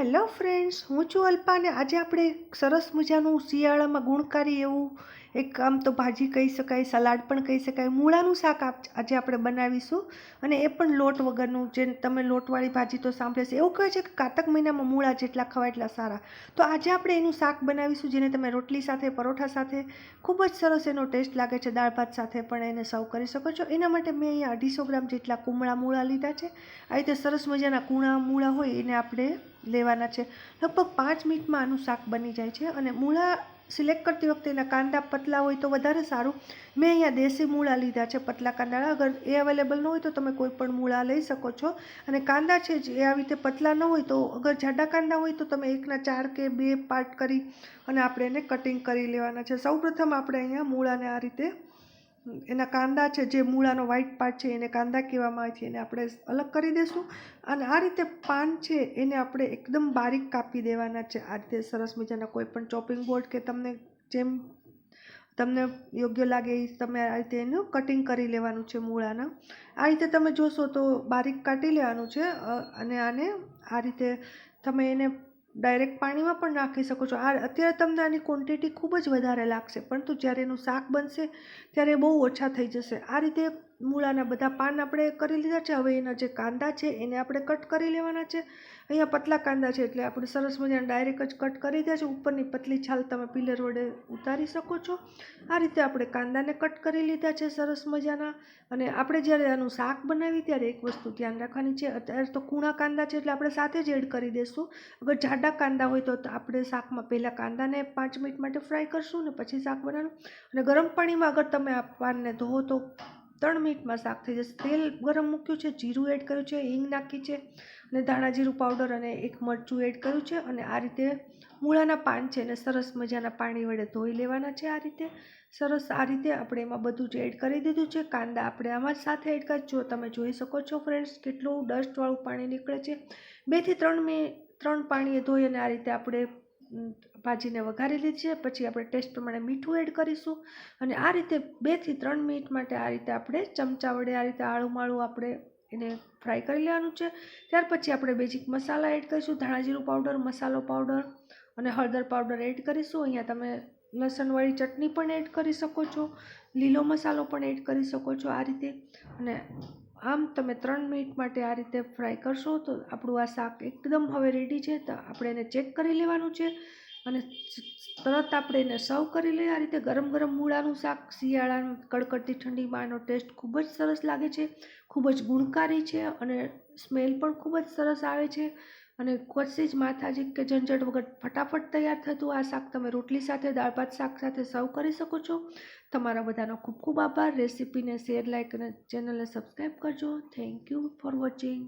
Hello friends, હું છું અલ્પા અને આજે આપણે સરસ મજાનું શિયાળામાં ગુણકારી એવું એક આમ તો ભાજી કહી શકાય, સલાડ પણ કહી શકાય, મૂળાનું શાક આજે આપણે બનાવીશું. અને એ પણ લોટ વગરનું, જે તમે લોટવાળી ભાજી તો સાંભળે છે એવું કહે છે કે કાતક મહિનામાં મૂળા જેટલા ખવાય એટલા સારા. તો આજે આપણે એનું શાક બનાવીશું, જેને તમે રોટલી સાથે, પરોઠા સાથે, ખૂબ જ સરસ એનો ટેસ્ટ લાગે છે, દાળ ભાત સાથે પણ એને સર્વ કરી શકો છો. એના માટે મેં અહીંયા અઢીસો ગ્રામ જેટલા કુમળા મૂળા લીધા છે. આ રીતે સરસ મજાના કૂણા મૂળા હોય એને આપણે લેવાના છે. લગભગ પાંચ મિનિટમાં આનું શાક બની જાય છે અને મૂળા સિલેક્ટ કરતી વખતે એના કાંદા પતલા હોય તો વધારે સારું. મેં અહીંયા દેશી મૂળા લીધા છે, પતલા કાંદા અગર એ અવેલેબલ ન હોય તો તમે કોઈ પણ મૂળા લઈ શકો છો. અને કાંદા છે જે આવી રીતે પતલા ન હોય તો અગર જાડા કાંદા હોય તો તમે એકના ચાર કે બે પાર્ટ કરી અને આપણે એને કટિંગ કરી લેવાના છે. સૌપ્રથમ આપણે અહીંયા મૂળાને આ રીતે એના કાંદા છે, જે મૂળાનો વ્હાઈટ પાર્ટ છે, એને કાંદા કહેવામાં આવે છે, એને આપણે અલગ કરી દઈશું અને આ રીતે પાન છે, એને આપણે એકદમ બારીક કાપી દેવાના છે. આ રીતે સરસ મજાના કોઈ પણ ચોપિંગ બોર્ડ કે તમને જેમ તમને યોગ્ય લાગે એ તમે આ રીતે એનું કટિંગ કરી લેવાનું છે મૂળાના. આ રીતે તમે જોશો તો બારીક કાઢી લેવાનું છે અને આને આ રીતે તમે એને ડાયરેક્ટ પાણીમાં પણ નાખી શકો છો. આ અત્યારે તમને આની ક્વોન્ટિટી ખૂબ જ વધારે લાગશે. પરંતુ જ્યારે એનું શાક બનશે, ત્યારે બહુ ઓછા થઈ જશે. આ રીતે મૂળાના બધા પાન આપણે કરી લીધા છે. હવે એના જે કાંદા છે, એને આપણે કટ કરી લેવાના છે. અહીંયા પતલા કાંદા છે, એટલે આપણે સરસ મજાના ડાયરેક્ટ જ કટ કરી દીધા છે. ઉપરની પતલી છાલ તમે પિલર વડે ઉતારી શકો છો. આ રીતે આપણે કાંદાને કટ કરી લીધા છે સરસ મજાના. અને આપણે જ્યારે આનું શાક બનાવી ત્યારે એક વસ્તુ ધ્યાન રાખવાની છે. અત્યારે તો કૂણા કાંદા છે, એટલે આપણે સાથે જ એડ કરી દઈશું અગર જાડા કાંદા હોય તો આપણે શાકમાં પહેલાં કાંદાને પાંચ મિનિટ માટે ફ્રાય કરશું ને પછી શાક બનાવવાનું. અને ગરમ પાણીમાં અગર તમે આ પાનને ધોવો તો ત્રણ મિનિટમાં શાક થઈ જશે. તેલ ગરમ મૂક્યું છે, જીરું એડ કર્યું છે, હિંગ નાખી છે અને ધાણા જીરું પાવડર અને એક મરચું એડ કર્યું છે અને આ રીતે મૂળાના પાન છે એને સરસ મજાના પાણી વડે ધોઈ લેવાના છે આ રીતે. સરસ આ રીતે આપણે એમાં બધું જ એડ કરી દીધું છે. કાંદા આપણે આમાં સાથે એડ કરી, જો તમે જોઈ શકો છો ફ્રેન્ડ્સ કેટલું ડસ્ટવાળું પાણી નીકળે છે. બેથી ત્રણ મિનિટ ત્રણ પાણીએ ધોઈ અને આ રીતે આપણે ભાજીને વઘારી લીધી છે. પછી આપણે ટેસ્ટ પ્રમાણે મીઠું એડ કરીશું. અને આ રીતે બેથી ત્રણ મિનિટ માટે આ રીતે આપણે ચમચા વડે આ રીતે આળુમાળું આપણે એને ફ્રાય કરી લેવાનું છે. ત્યાર પછી આપણે બેઝિક મસાલા એડ કરીશું. ધાણા પાવડર, મસાલો પાવડર અને હળદર પાવડર એડ કરીશું. અહીંયા તમે લસણવાળી ચટણી પણ એડ કરી શકો છો. લીલો મસાલો પણ એડ કરી શકો છો આ રીતે. અને આમ તમે ત્રણ મિનિટ માટે આ રીતે ફ્રાય કરશો તો આપણું આ શાક એકદમ હવે રેડી છે તો આપણે એને ચેક કરી લેવાનું છે અને તરત આપણે એને સર્વ કરી લઈએ. આ રીતે ગરમ ગરમ મૂળાનું શાક, શિયાળાનું કડકડતી ઠંડીમાં એનો ટેસ્ટ ખૂબ જ સરસ લાગે છે, ખૂબ જ ગુણકારી છે અને સ્મેલ પણ ખૂબ જ સરસ આવે છે. અને કોશિશ માથાજી કે ઝંઝટ વગર ફટાફટ તૈયાર થતું આ શાક તમે રોટલી સાથે, દાળ ભાત શાક સાથે સર્વ કરી શકો છો. તમારા બધાનો ખૂબ ખૂબ આભાર. રેસીપીને શેર લાઇક અને ચેનલને સબસ્ક્રાઈબ કરજો. Thank you for watching.